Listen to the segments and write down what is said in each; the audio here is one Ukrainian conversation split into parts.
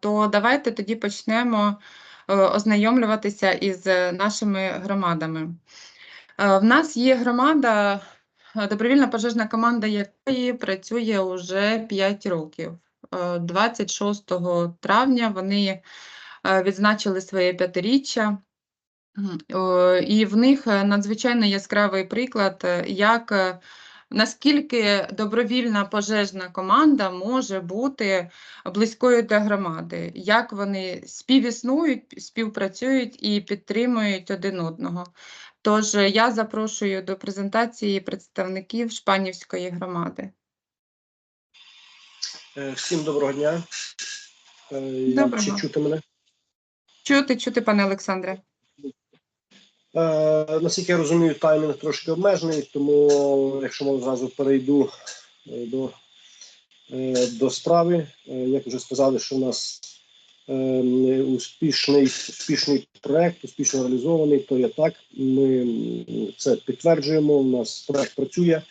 то давайте тоді почнемо е, ознайомлюватися із е, нашими громадами. Е, В нас є громада, добровільна пожежна команда якої працює уже 5 років. Е, 26 травня вони відзначили своє п'ятиріччя. І в них надзвичайно яскравий приклад, як наскільки добровільна пожежна команда може бути близькою до громади, як вони співіснують, співпрацюють і підтримують один одного. Тож е, я запрошую до презентації представників Шпанівської громади. Е, Всім доброго дня. Е, Доброго. Чи чути мене? Чути, чути, пане Олександре. Е, наскільки я розумію, таймінг трошки обмежений, тому якщо можна зразу перейду е, до, е, до справи. Е, як вже сказали, що у нас е, успішний, успішний проект, успішно реалізований, то є так. Ми це підтверджуємо. У нас проект працює.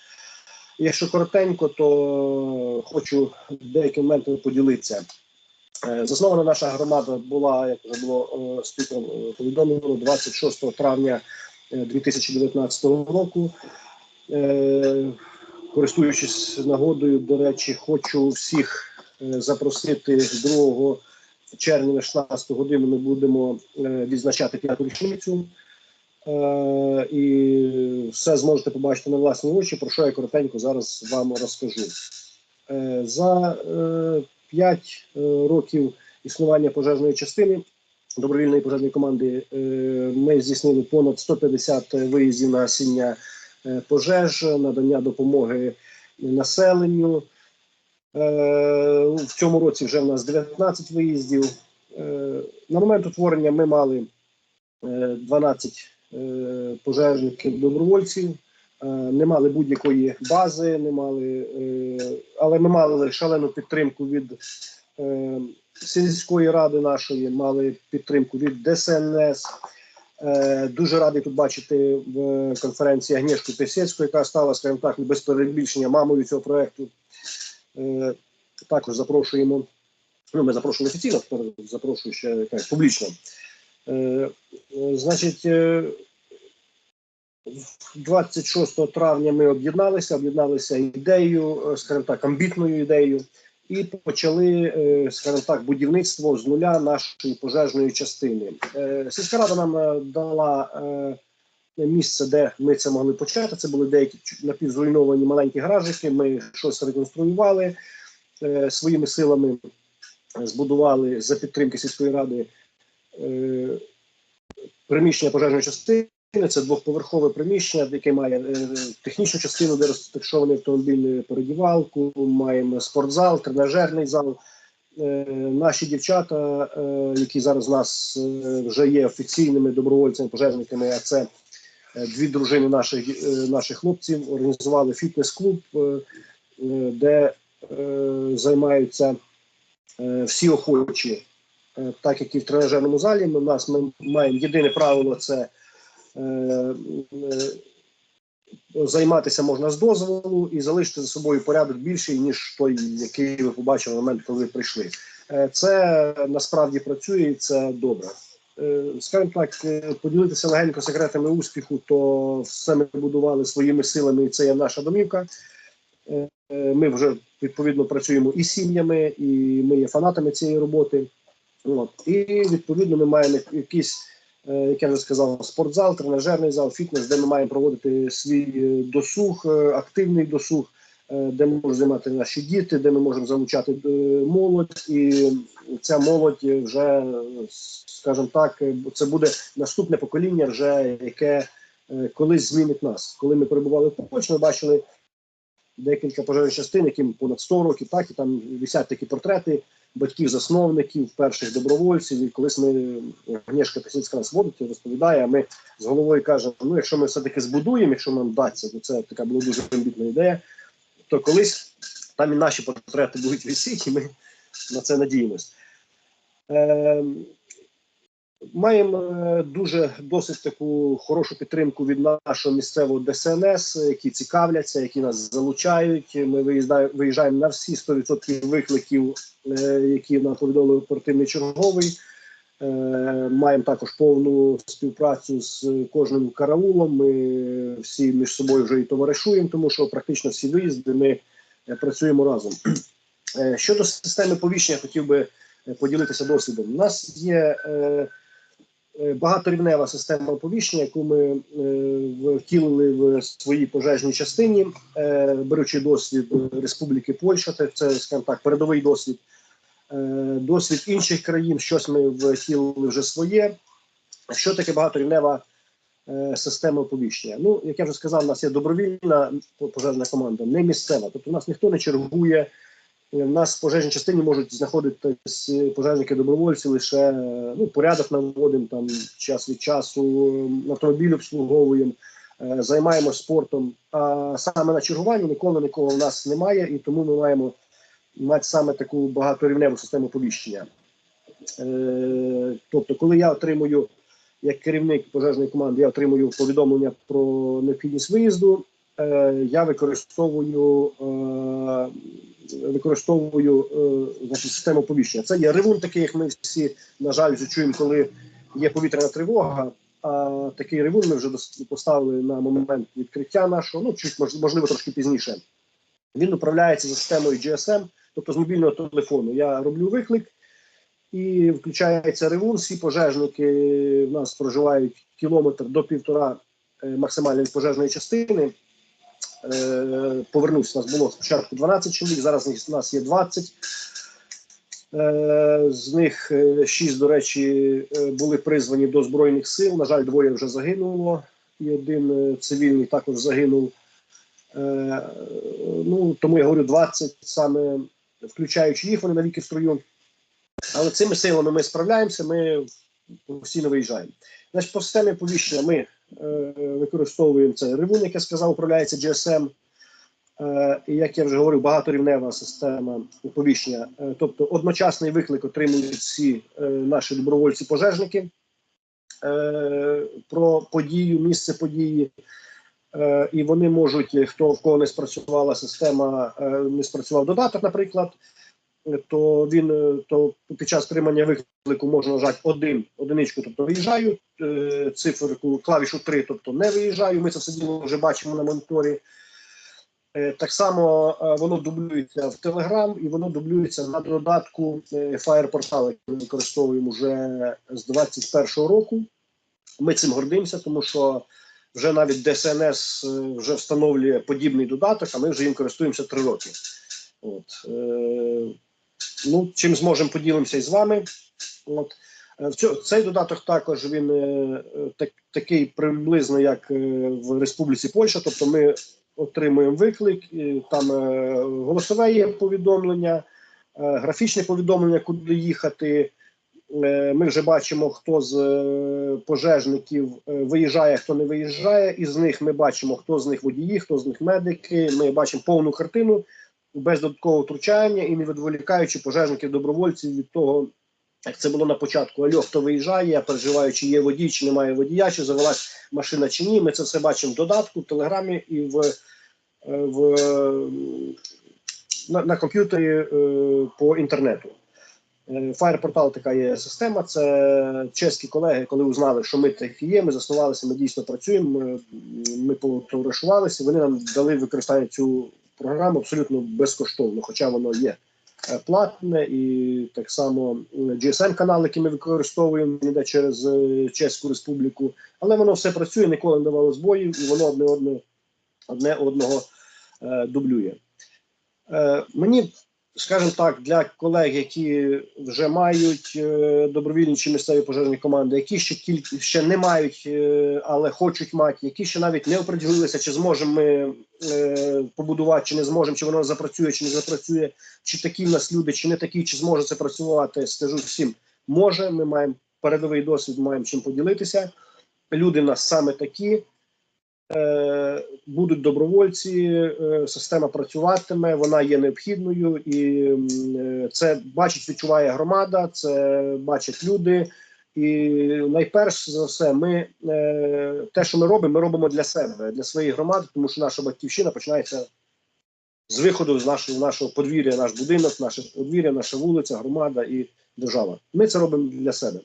Якщо коротенько, то хочу деякими моментами поділитися. Е, Заснована наша громада була, як вже було е, спікером е, повідомлено, 26 травня е, 2019 року. Користуючись нагодою, до речі, хочу всіх запросити 2 червня на 16 годину. Ми будемо відзначати п'яту річницю. І все зможете побачити на власні очі, про що я коротенько зараз вам розкажу. За 5 років існування пожежної частини добровільної пожежної команди е, ми здійснили понад 150 виїздів на гасіння е, пожеж, надання допомоги населенню. Е, В цьому році вже в нас 19 виїздів. Е, На момент утворення ми мали е, 12 е, пожежників добровольців. Е, Не мали будь-якої бази, не мали, е, але ми мали шалену підтримку від е, сільської ради нашої, мали підтримку від ДСНС. Дуже радий тут бачити в конференції Агнєшку Песецьку, яка стала, скажімо так, без перебільшення мамою цього проекту. Е, Також запрошуємо. Ну, ми запрошували офіційно, запрошую ще якась публічно. Значить, 26 травня ми об'єдналися, об'єдналися ідеєю, е, скажімо так, амбітною ідеєю, і почали, е, скажімо так, будівництво з нуля нашої пожежної частини. Е, Сільська рада нам дала місце, де ми це могли почати. Це були деякі напівзруйновані маленькі гаражики. Ми щось реконструювали своїми силами, збудували за підтримки сільської ради приміщення пожежної частини. Це двохповерхове приміщення, яке має е, технічну частину, де розташований автомобільну передівалку, маємо спортзал, тренажерний зал. Е, наші дівчата, е, які зараз у нас вже є офіційними добровольцями, пожежниками, а це дві дружини наших, наших хлопців, організували фітнес-клуб, де займаються всі охочі. Так як і в тренажерному залі, ми, у нас ми маємо єдине правило це займатися можна з дозволу і залишити за собою порядок більший, ніж той, який ви побачили на момент, коли ви прийшли. Е, Це насправді працює і це добре. Е, Скажімо так, е, поділитися легенько секретами успіху, то все ми будували своїми силами, і це є наша домівка. Е, е, Ми вже відповідно працюємо і сім'ями, і ми є фанатами цієї роботи. От. І відповідно ми маємо якісь, е, як я вже сказав, спортзал, тренажерний зал, фітнес, де ми маємо проводити свій е, досуг, е, активний досуг, е, де можуть займати наші діти, де ми можемо залучати е, молодь, і ця молодь вже, е, скажімо так, е, це буде наступне покоління, вже яке е, колись змінить нас. Коли ми перебували в Польщі, ми бачили декілька пожежних частин, яким понад 100 років, так і там висять такі портрети батьків-засновників, перших добровольців. І колись ми Агнєшка Песніцька нас водить розповідає, а ми з головою кажемо: ну, якщо ми все-таки збудуємо, якщо нам вдасться, то це така була дуже амбітна ідея, то колись там і наші портрети будуть висіти, і ми на це надіємось. Е, Маємо е, дуже досить таку хорошу підтримку від нашого місцевого ДСНС, які цікавляться, які нас залучають. Ми виїжджаємо на всі 100% викликів, е, які нам повідомив оперативний черговий. Е, Маємо також повну співпрацю з кожним караулом. Ми всі між собою вже і товаришуємо, тому що практично всі виїзди ми працюємо разом. Щодо системи повіщення, хотів би поділитися досвідом. У нас є багаторівнева система оповіщення, яку ми е, втілили в своїй пожежній частині, е, беручи досвід е, Республіки Польща, це, скажімо так, передовий досвід. Е, досвід інших країн, щось ми втілили вже своє. Що таке багаторівнева е, система оповіщення? Ну, як я вже сказав, у нас є добровільна пожежна команда, не місцева. Тобто у нас ніхто не чергує. У нас в пожежній частині можуть знаходитись пожежники добровольці лише ну, порядок наводимо там час від часу, автомобіль обслуговуємо, е, займаємося спортом. А саме на чергуванні ніколи нікого в нас немає, і тому ми маємо мати саме таку багаторівневу систему повіщення. Е, тобто, коли я отримую як керівник пожежної команди, я отримую повідомлення про необхідність виїзду. е, Я використовую використовую е, значить, систему повіщення. Це є ревун, такий, як ми всі, на жаль, вже чуємо, коли є повітряна тривога. А такий ревун ми вже поставили на момент відкриття нашого, ну чуть можливо трошки пізніше. Він управляється за системою GSM, тобто з мобільного телефону. Я роблю виклик і включається ревун. Всі пожежники в нас проживають кілометр до півтора е, максимальної пожежної частини. Е, повернусь, у нас було спочатку 12 чоловік, зараз у нас є 20. Е, з них 6, до речі, е, були призвані до Збройних сил. На жаль, двоє вже загинуло, і один е, цивільний також загинув. Е, ну, тому я говорю 20, саме включаючи їх, вони навіки в строю. Але цими силами ми справляємося, ми постійно виїжджаємо. Значить, по системі повіщення ми е, використовуємо це ревун, як я сказав, управляється GSM. Е, і як я вже говорив, багаторівнева система оповіщення. Е, тобто одночасний виклик отримують всі е, наші добровольці-пожежники е, про подію, місце події. Е, і вони можуть, е, хто в кого не спрацювала система, е, не спрацював додаток, наприклад, е, то він е, то під час отримання виклику можна нажати один одиничку, тобто виїжджаю, е, циферку клавішу 3, тобто не виїжджаю. Ми це все діло вже бачимо на моніторі. Е, Так само воно дублюється в Telegram і воно дублюється на додатку е, Fire який ми використовуємо вже з 2021 року. Ми цим гордимося, тому що вже навіть ДСНС вже встановлює подібний додаток, а ми вже їм користуємося три роки. От, ну, чим зможемо поділимося із вами. От. Е, Цей додаток також він е, так, такий приблизно, як е, в Республіці Польща. Тобто ми отримуємо виклик, там голосове є повідомлення, графічне повідомлення, куди їхати. Ми вже бачимо, хто з пожежників виїжджає, хто не виїжджає. Із них ми бачимо, хто з них водії, хто з них медики. Ми бачимо повну картину без додаткового втручання і не відволікаючи пожежників добровольців від того, як це було на початку. Альо, хто виїжджає, я переживаю, чи є водій, чи немає водія, чи завелась машина, чи ні. Ми це все бачимо в додатку, в телеграмі і в, е, в е, на, на комп'ютері е, по інтернету. Fire така є система. Це чеські колеги, коли узнали, що ми такі є, ми заснувалися, ми дійсно працюємо. Ми, ми потоваришувалися. Вони нам дали використання цю програму абсолютно безкоштовно, хоча воно є е, платне і так само GSM канал, який ми використовуємо йде через е, Чеську Республіку. Але воно все працює, ніколи не давало збоїв, і воно одне одне, одне одного е, дублює. Е, мені скажімо так, для колег, які вже мають е, добровільні чи місцеві пожежні команди, які ще кіль... ще не мають, е, але хочуть мати, які ще навіть не оприділилися, чи зможемо ми е, побудувати, чи не зможемо, чи воно запрацює, чи не запрацює, чи такі в нас люди, чи не такі, чи зможе це працювати. Скажу всім, може. Ми маємо передовий досвід, маємо чим поділитися. Люди в нас саме такі. Е, будуть добровольці, е, система працюватиме, вона є необхідною, і е, це бачить, відчуває громада, це бачать люди. І найперш за все, ми те, що ми робимо, ми робимо для себе, для своєї громади, тому що наша батьківщина починається з виходу з нашого, нашого подвір'я, наш будинок, наше подвір'я, наша вулиця, громада і держава. Ми це робимо для себе.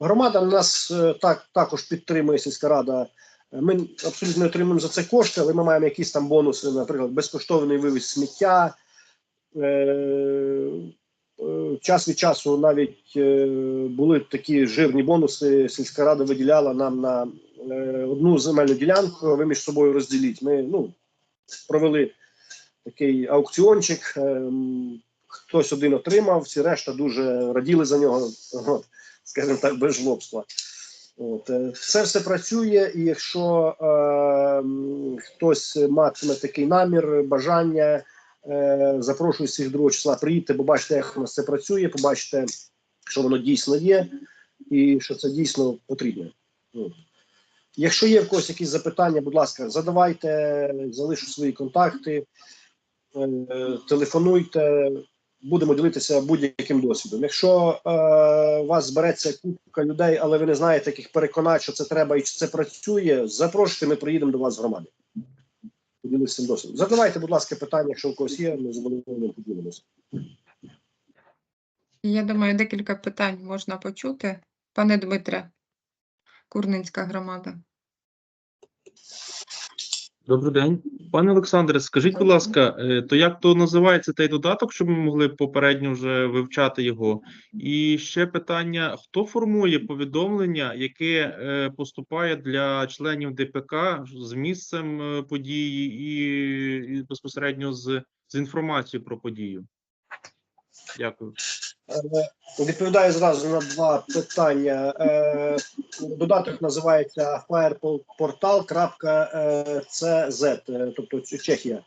Громада нас е, так, також підтримує сільська рада. Е, Ми абсолютно не отримуємо за це кошти, але ми маємо якісь там бонуси, наприклад, безкоштовний вивіз сміття. Е, час від часу навіть були такі жирні бонуси. Сільська рада виділяла нам на одну земельну ділянку. Ви між собою розділіть. Ми ну, провели такий аукціончик. ем, Хтось один отримав, всі решта дуже раділи за нього, скажімо так, без жлобства. От, е, це все працює, і якщо е, хтось матиме такий намір, бажання, е, запрошую всіх 2 числа, приїдьте, побачите, як у нас це працює, побачите, що воно дійсно є, і що це дійсно потрібно. От. Якщо є в когось якісь запитання, будь ласка, задавайте, залишу свої контакти, е, телефонуйте, будемо ділитися будь-яким досвідом. Якщо е, у вас збереться купка людей, але ви не знаєте, як їх переконати, що це треба і чи це працює, запрошуйте, ми приїдемо до вас в громаді. Поділитися цим досвідом. Задавайте, будь ласка, питання, якщо у когось є, ми задоволено поділимося. Я думаю, декілька питань можна почути. Пане Дмитре, Курненська громада. Добрий день. Пане Олександре, скажіть, будь ласка, е, то як то називається той додаток, щоб ми могли попередньо вже вивчати його? І ще питання: хто формує повідомлення, яке е, поступає для членів ДПК з місцем е, події і, безпосередньо з, з інформацією про подію? Дякую. Е, Відповідаю зразу на два питання. Е, Додаток називається fireportal.cz, е, тобто Чехія.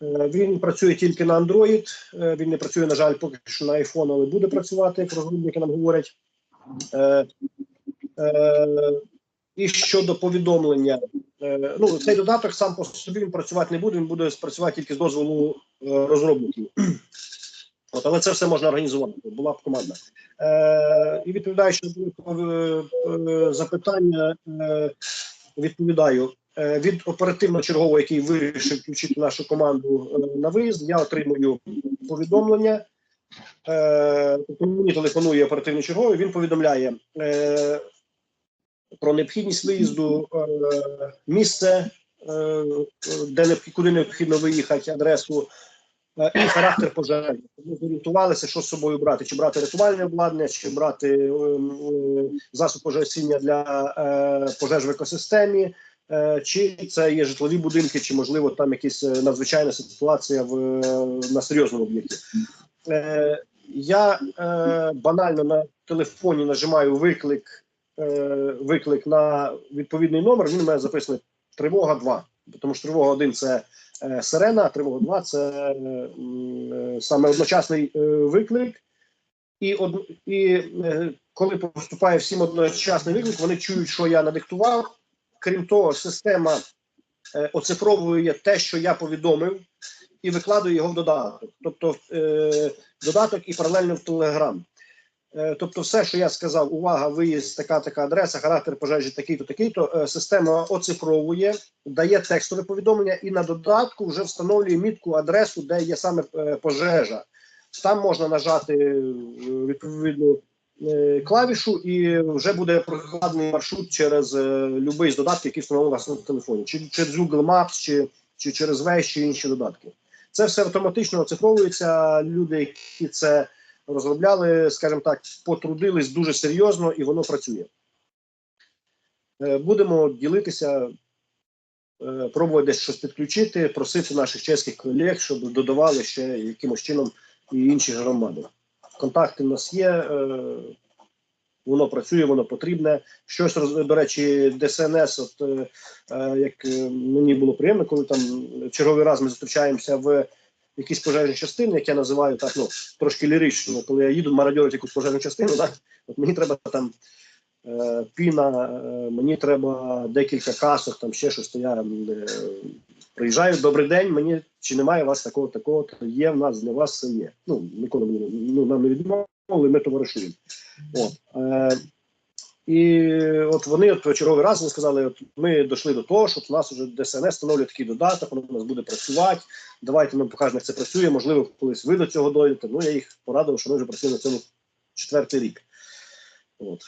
Він працює тільки на Android. Він не працює, на жаль, поки що на iPhone, але буде працювати, як розробники нам говорять. І щодо повідомлення, ну цей додаток сам по собі працювати не буде, він буде працювати тільки з дозволу розробників. От, але це все можна організувати. Була б команда. Е, і відповідаючи на е, е, запитання, е, відповідаю. Е, від оперативно-чергового, який вирішив включити нашу команду на виїзд, я отримую повідомлення. Тобто мені телефонує оперативний черговий, він повідомляє про необхідність виїзду, місце, де куди необхідно виїхати, адресу і характер пожежі. Ми зорієнтувалися, що з собою брати: чи брати рятувальне обладнання, чи брати е, е, засоб пожежогасіння для е, пожеж в екосистемі, е, чи це є житлові будинки, чи можливо там якась е, надзвичайна ситуація в е, на серйозному об'єкті. Е, я е, банально на телефоні нажимаю виклик, е, виклик на відповідний номер. Він у мене записаний тривога 2. Тому що тривога 1 це е, сирена, а тривога 2 це е, е, саме одночасний е, виклик. І, од, і е, коли поступає всім одночасний виклик, вони чують, що я надиктував. Крім того, система е, оцифровує те, що я повідомив, і викладує його в додаток. Тобто е, додаток і паралельно в Телеграм. Е, Тобто, все, що я сказав, увага, виїзд, така така адреса, характер пожежі, такий-то, такий-то, е, система оцифровує, дає текстове повідомлення, і на додатку вже встановлює мітку адресу, де є саме е, пожежа. Там можна нажати відповідну клавішу, і вже буде прокладений маршрут через будь-який з додатків, у вас на телефоні, чи через Google Maps, чи, чи через Waze, чи інші додатки. Це все автоматично оцифровується. Люди, які це розробляли, скажімо так, потрудились дуже серйозно і воно працює. Е, Будемо ділитися, е, пробувати щось підключити, просити наших чеських колег, щоб додавали ще якимось чином і інші громади. Контакти в нас є, е, воно працює, воно потрібне. Щось до речі, ДСНС, от як мені було приємно, коли там черговий раз ми зустрічаємося в якісь пожежні частини, як я називаю так, ну трошки лірично, коли я їду мародьорити якусь пожежну частину, так, от мені треба там е, піна, е, мені треба декілька касок, там ще щось. То я е, приїжджаю, добрий день, мені чи немає у вас такого, такого, то є в нас для вас є. Ну, ніколи мені ну, нам не відмовили, ми товаришуємо. От, е, і от вони от черговий раз вони сказали: от ми дійшли до того, що у нас вже ДСНС встановлює такий додаток, воно у нас буде працювати. Давайте ми покажемо, як це працює. Можливо, колись ви до цього дойдете. Ну я їх порадив, що ми вже працюємо на цьому четвертий рік. От.